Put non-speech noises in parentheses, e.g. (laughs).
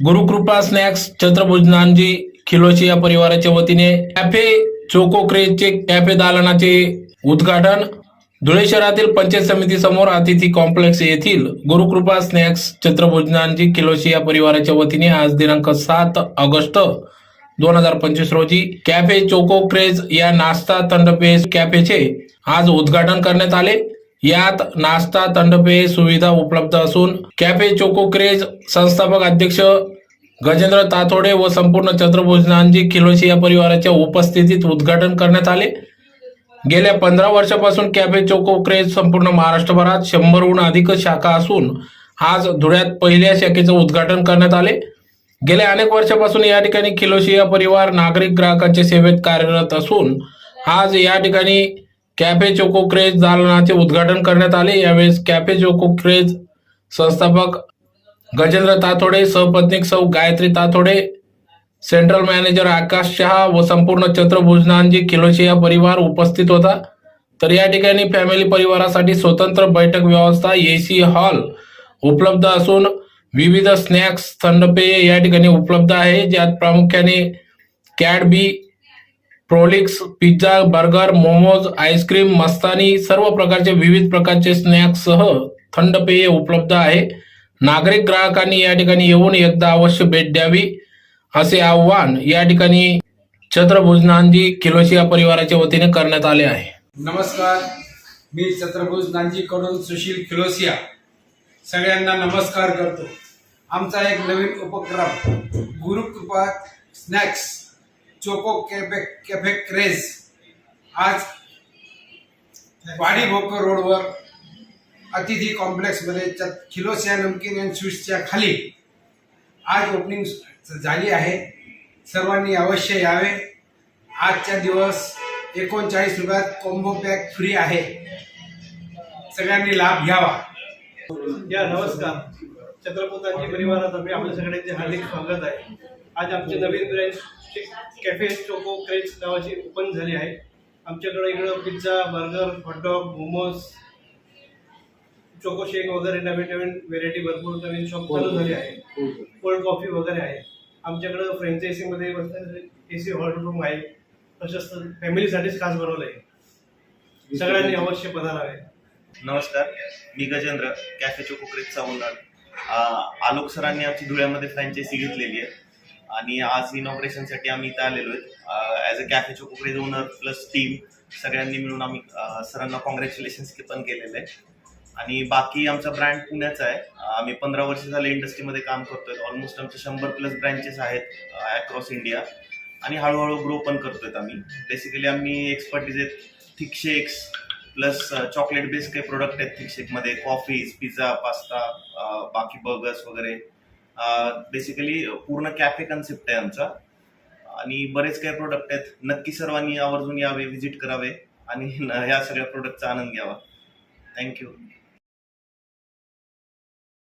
Gurukrupa snacks छत्रभुजनांजी खिलोशी या परिवाराच्या वतीने कॅफे चोको क्रेजचे कॅफे दालनाचे उद्घाटन धुळे शहरातील पंचायत समिती समोर अतिथी कॉम्प्लेक्स येथील गुरुकृपा स्नॅक्स छत्रभुजनांजी खिलोशी या परिवाराच्या वतीने आज दिनांक सात ऑगस्ट दोन हजार पंचवीस रोजी कॅफे चोको क्रेज या नाश्ता थंडपेय कॅफेचे आज उद्घाटन करण्यात आले. यात नाश्ता थंडपेय सुविधा उपलब्ध असून कॅफे चोको क्रेज संस्थापक अध्यक्ष गजेंद्र तातोडे व संपूर्ण चंद्रभोजनांजी खिलोशी या परिवाराच्या उपस्थितीत उद्घाटन करण्यात आले. गेल्या पंधरा वर्षापासून कॅफे चोको क्रेज संपूर्ण महाराष्ट्रभरात शंभरहून अधिक शाखा असून आज धुळ्यात पहिल्या शाखेचं उद्घाटन करण्यात आले. गेल्या अनेक वर्षापासून या ठिकाणी खिलोशिया परिवार नागरिक ग्राहकांच्या सेवेत कार्यरत असून आज या ठिकाणी कॅफे चोको क्रेज दालनाचे उद्घाटन करण्यात आले. यावेळेस कॅफे चोको क्रेज संस्थापक गजेंद्र ताथोडे सहपत्नीक सौ गायत्री ताथोडे सेंट्रल मॅनेजर आकाश शहा व संपूर्ण छत्रभुजनांजी खिलोशिया परिवार उपस्थित होता. तर या ठिकाणी फॅमिली परिवारासाठी स्वतंत्र बैठक व्यवस्था एसी हॉल उपलब्ध असून विविध स्नॅक्स थंडपेय या ठिकाणी उपलब्ध आहे. ज्यात प्रामुख्याने Cadbury Prolix pizza burger momos ice cream mastani सर्व प्रकारचे विविध प्रकारचे स्नॅक्ससह थंड पेय उपलब्ध आहे. नागरिक ग्राहकांनी या ठिकाणी येऊन एकदा अवश्य भेट द्यावी असे आव्हान या ठिकाणी छत्रभुजनांजी किलोशिया परिवाराच्या वतीने करण्यात आले आहे. नमस्कार. मी छत्रभुज नांजीकडून सुशील किलोसिया सगळ्यांना नमस्कार करतो. आमचा एक नवीन उपक्रम Gurukrupa snacks choco cafe cafe craze आज वाडी भोकर रोडवर अतिथी कॉम्प्लेक्समध्ये च खिलोसिया नमकीन अँड स्वीट्सच्या खाली आज ओपनिंग झाली आहे. सर्वांनी अवश्य यावे. आजच्या दिवस एकोणचाळीस रुपयात कॉम्बो पॅक फ्री आहे. सगळ्यांनी लाभ घ्यावा. या नमस्कार. छत्रपतींची परिवारात आम्ही आपल्या सगळ्यांचे हार्दिक स्वागत आहे. आज आमची नवीन ब्रँच कॅफे चोको क्रेज नावाची ओपन झाली आहे. आमच्याकडे इकडं pizza burger hot dog momos choco shake वगैरे नवीन नवीन व्हेरायटी भरपूर नवीन शॉप चालू झाली आहे कोल्ड कॉफी वगैरे आहे. आमच्याकडं फ्रँचायसीमध्ये ए सी हॉल रूम आहे. तसंच फॅमिलीसाठीच खास बनवलं आहे सगळ्यांनी अवश्य पधारावे. नमस्कार मी गजेंद्र कॅफे चोको क्रेजचा ओनर आलोक सरांनी आमची धुळ्यामध्ये फ्रँचायसी घेतलेली आहे. आणि आज इनॉग्रेशनसाठी आम्ही इथं आलेलो आहे as a cafe choco craze owner plus team सगळ्यांनी मिळून आम्ही सरांना कॉंग्रॅच्युलेशन्स पण केलेलं आहे आणि बाकी आमचा ब्रँड पुण्याचा आहे. आम्ही पंधरा वर्ष झाले इंडस्ट्रीमध्ये काम करतोय. ऑलमोस्ट आमचे शंभर प्लस ब्रँचेस आहेत अक्रॉस इंडिया आणि हळूहळू ग्रो पण करतोय आम्ही. बेसिकली आम्ही एक्सपर्टीज आहेत thick shakes plus chocolate based काही प्रोडक्ट आहेत थिक शेकमध्ये कॉफीज पिझ्झा पास्ता बाकी बर्गर्स वगैरे. बेसिकली पूर्ण कॅफे कन्सेप्ट आहे आमचा. आणि बरेच काही प्रोडक्ट आहेत. नक्की सर्वांनी आवर्जून यावे व्हिजिट करावे. आणि (laughs) ह्या सगळ्या प्रोडक्टचा आनंद घ्यावा. थँक्यू